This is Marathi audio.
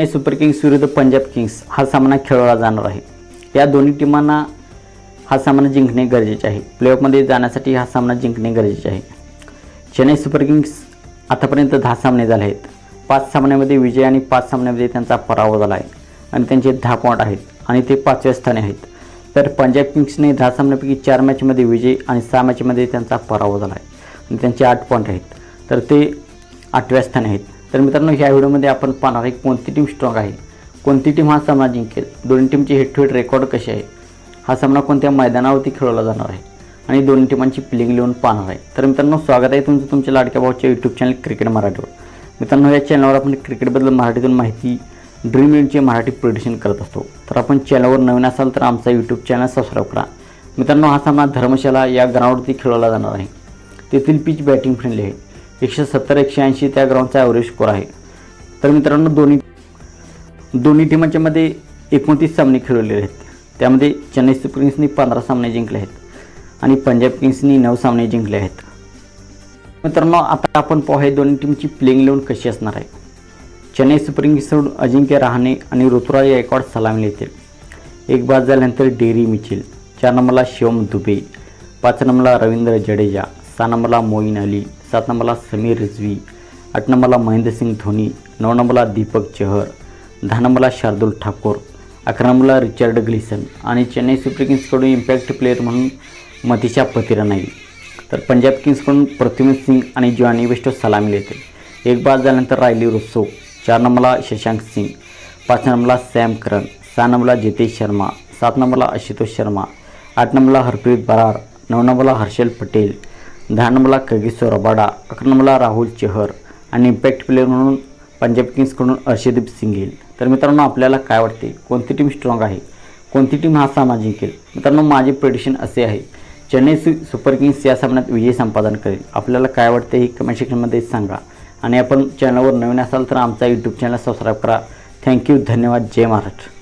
चेन्नई सुपर किंग्स विरुद्ध पंजाब किंग्स हा सामना खेळवला जाणार आहे. या दोन्ही टीमांना हा सामना जिंकणे गरजेचे आहे. प्लेऑफमध्ये जाण्यासाठी हा सामना जिंकणे गरजेचे आहे. चेन्नई सुपर किंग्स आतापर्यंत दहा सामने झाले आहेत. पाच सामन्यामध्ये विजय आणि पाच सामन्यामध्ये त्यांचा पराभव झाला आहे. आणि त्यांचे दहा पॉईंट आहेत आणि ते पाचव्या स्थानी आहेत. तर पंजाब किंग्सने दहा सामन्यापैकी चार मॅचमध्ये विजय आणि सहा मॅचमध्ये त्यांचा पराभव झाला आहे. आणि त्यांचे आठ पॉईंट आहेत. तर ते आठव्या स्थानी आहेत. तर मित्रांनो ह्या व्हिडिओमध्ये आपण पाहणार आहे कोणती टीम स्ट्रॉंग आहे. कोणती टीम हा सामना जिंकेल? दोन्ही टीमचे हेड टू हेड रेकॉर्ड कसे आहे? हा सामना कोणत्या मैदानावरती खेळवला जाणार आहे? आणि दोन्ही टीमांची प्लेइंग लिहून पाहणार आहे. तर मित्रांनो स्वागत आहे तुमचं तुमच्या लाडक्या भाऊच्या यूट्यूब चॅनल क्रिकेट मराठीवर. मित्रांनो या चॅनलवर आपण क्रिकेटबद्दल मराठीतून माहिती ड्रीम इलेव्हनचे मराठी प्रोडिक्शन करत असतो. तर आपण चॅनलवर नवीन असाल तर आमचा यूट्यूब चॅनल सबस्क्राईब करा. मित्रांनो हा सामना धर्मशाला या ग्राउंडवरती खेळवला जाणार आहे. तेथील पिच बॅटिंग फ्रेंडली आहे. एकशे सत्तर एकशे ऐंशी त्या ग्राउंडचा ॲव्हरेज स्कोर आहे. तर मित्रांनो दोन्ही दोन्ही टीमांच्या मध्ये एकोणतीस सामने खेळवलेले आहेत. त्यामध्ये चेन्नई सुपर किंग्सनी पंधरा सामने जिंकले आहेत आणि पंजाब किंग्सनी नऊ सामने जिंकले आहेत. मित्रांनो आता आपण पाहूया दोन्ही टीमची प्लेइंग लेवून कशी असणार आहे. चेन्नई सुपर किंग्सकडून अजिंक्य रहाणे आणि ऋतुराज गायकवाड सलामी येतील एक बाद झाल्यानंतर डेरी मिचिल चार नंबरला शिवम दुबे पाच नंबरला रवींद्र जडेजा सहा नंबरला मोईन अली सात नंबरला समीर रिजवी आठ नंबरला महेंद्रसिंग धोनी नऊ नंबरला दीपक चहर दहा नंबरला शार्दुल ठाकूर अकरा नंबरला रिचर्ड ग्लिसन आणि चेन्नई सुपर किंग्सकडून इम्पॅक्ट प्लेअर म्हणून मतीच्या पतिरा नाही तर पंजाब किंग्सकडून पृथ्वी सिंग आणि जॉनी वेस्टो सलामी येते एक बाद झाल्यानंतर रायली रुस्सो चार नंबरला शशांक सिंग पाच नंबरला सॅम करन सहा नंबरला जितेश शर्मा सात नंबरला आशुतोष शर्मा आठ नंबरला हरप्रीत बरार नऊ नंबरला हर्षल पटेल दहा नंबरला कगिसो रबाडा अकरा नंबरला राहुल चहर आणि इम्पॅक्ट प्लेअर म्हणून पंजाब किंग्सकडून अर्षदीप सिंग येईल तर मित्रांनो आपल्याला काय वाटते? कोणती टीम स्ट्रॉंग आहे? कोणती टीम हा सामना जिंकेल मित्रांनो माझे प्रेडिशन असे आहे. चेन्नई सु सुपर किंग्स या सामन्यात विजय संपादन करेल. आपल्याला काय वाटते हे कमेंट सेक्शनमध्ये सांगा. आणि आपण चॅनलवर नवीन असाल तर आमचा यूट्यूब चॅनल सबस्क्राईब करा. थँक्यू धन्यवाद. जय महाराष्ट्र.